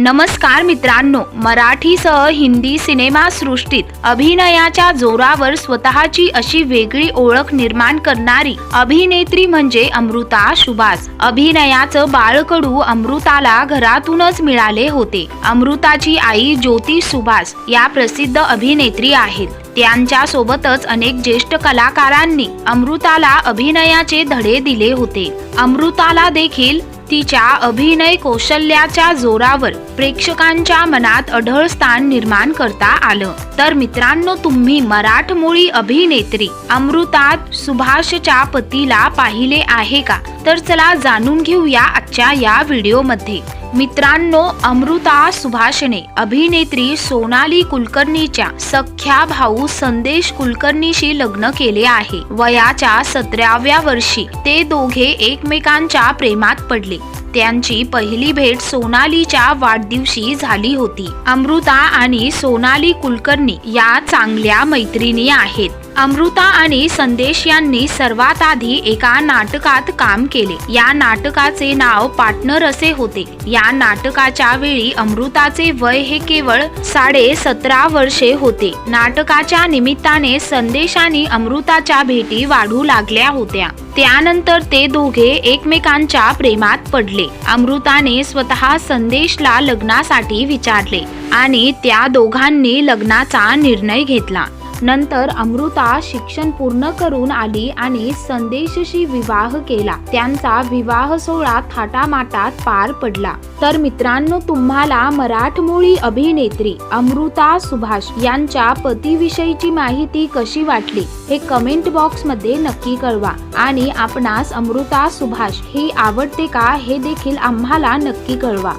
नमस्कार मित्रांनो मराठीसह हिंदी सिनेमा सृष्टीत अभिनयाच्या जोरावर स्वतःची अशी वेगळी ओळख निर्माण करणारी अभिनेत्री म्हणजे अमृता सुभाष. अभिनयाचं बाळकडू अमृताला घरातूनच मिळाले होते. अमृताची आई ज्योती सुभाष या प्रसिद्ध अभिनेत्री आहेत. त्यांच्या सोबतच अनेक ज्येष्ठ कलाकारांनी अमृताला अभिनयाचे धडे दिले होते. अमृताला देखील तिच्या अभिनय कौशल्याच्या जोरावर प्रेक्षकांच्या मनात अढळ स्थान निर्माण करता आलं. तर मित्रांनो तुम्ही मराठमोळी अभिनेत्री अमृता सुभाषच्या पतीला पाहिले आहे का? तर चला जाणून घेऊया आजच्या या व्हिडिओमध्ये. मित्रांनो अमृता सुभाषने अभिनेत्री सोनाली कुलकर्णीच्या सख्या भाऊ संदेश कुलकर्णीशी लग्न केले आहे. वयाच्या सतराव्या वर्षी ते दोघे एकमेकांच्या प्रेमात पडले. त्यांची पहिली भेट सोनालीच्या वाढदिवशी झाली होती. अमृता आणि सोनाली कुलकर्णी या चांगल्या मैत्रिणी आहेत. अमृता आणि संदेश यांनी सर्वात आधी एका नाटकात काम केले. या नाटकाचे नाव पार्टनर असे होते. या नाटकाच्या वेळी अमृताचे वय हे केवळ साडे सतरा वर्षे होते. नाटकाच्या निमित्ताने संदेश आणि अमृताच्या भेटी वाढू लागल्या होत्या. त्यानंतर ते दोघे एकमेकांच्या प्रेमात पडले. अमृताने स्वतः संदेशला लग्नासाठी विचारले आणि त्या दोघांनी लग्नाचा निर्णय घेतला. नंतर अमृता शिक्षण पूर्ण करून आली आणि संदेशशी विवाह केला. त्यांचा विवाह सोहळा थाटामाटात पार पडला. तर मित्रांनो तुम्हाला मराठमोळी अभिनेत्री अमृता सुभाष यांच्या पतीविषयीची माहिती कशी वाटली हे कमेंट बॉक्समध्ये नक्की कळवा. आणि आपणास अमृता सुभाष ही आवडते का हे देखील आम्हाला नक्की कळवा.